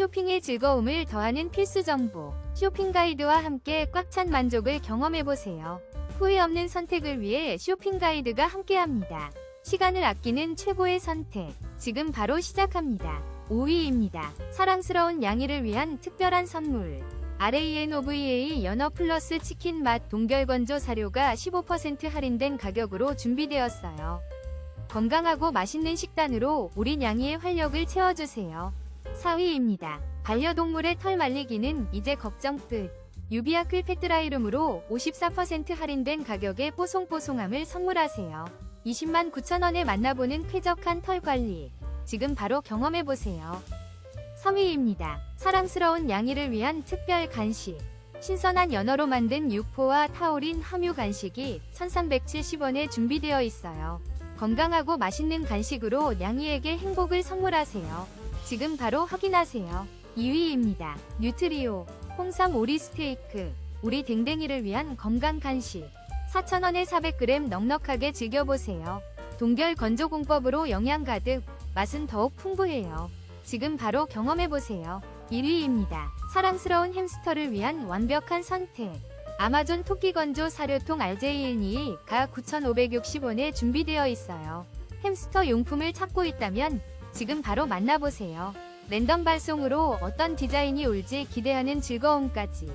쇼핑의 즐거움을 더하는 필수 정보. 쇼핑 가이드와 함께 꽉 찬 만족을 경험해보세요. 후회 없는 선택을 위해 쇼핑 가이드가 함께합니다. 시간을 아끼는 최고의 선택. 지금 바로 시작합니다. 5위입니다. 사랑스러운 양이를 위한 특별한 선물. RANOVA 연어 플러스 치킨 맛 동결 건조 사료가 15% 할인된 가격으로 준비되었어요. 건강하고 맛있는 식단으로 우리 양이의 활력을 채워주세요. 4위입니다. 반려동물의 털 말리기는 이제 걱정 끝. 유비아 클패트라이룸으로 54% 할인된 가격에 뽀송뽀송함을 선물하세요. 20만 9천원에 만나보는 쾌적한 털 관리. 지금 바로 경험해보세요. 3위입니다. 사랑스러운 양이를 위한 특별 간식. 신선한 연어로 만든 육포와 타오린 함유 간식이 1370원에 준비되어 있어요. 건강하고 맛있는 간식으로 양이에게 행복을 선물하세요. 지금 바로 확인하세요. 2위입니다. 뉴트리오 홍삼 오리 스테이크 우리 댕댕이를 위한 건강 간식 4,000원에 400g 넉넉하게 즐겨보세요. 동결 건조 공법으로 영양 가득 맛은 더욱 풍부해요. 지금 바로 경험해보세요. 1위입니다. 사랑스러운 햄스터를 위한 완벽한 선택. 아마존 토끼 건조 사료통 RJ12 가 9,560원에 준비되어 있어요. 햄스터 용품을 찾고 있다면 지금 바로 만나보세요. 랜덤 발송으로 어떤 디자인이 올지 기대하는 즐거움까지.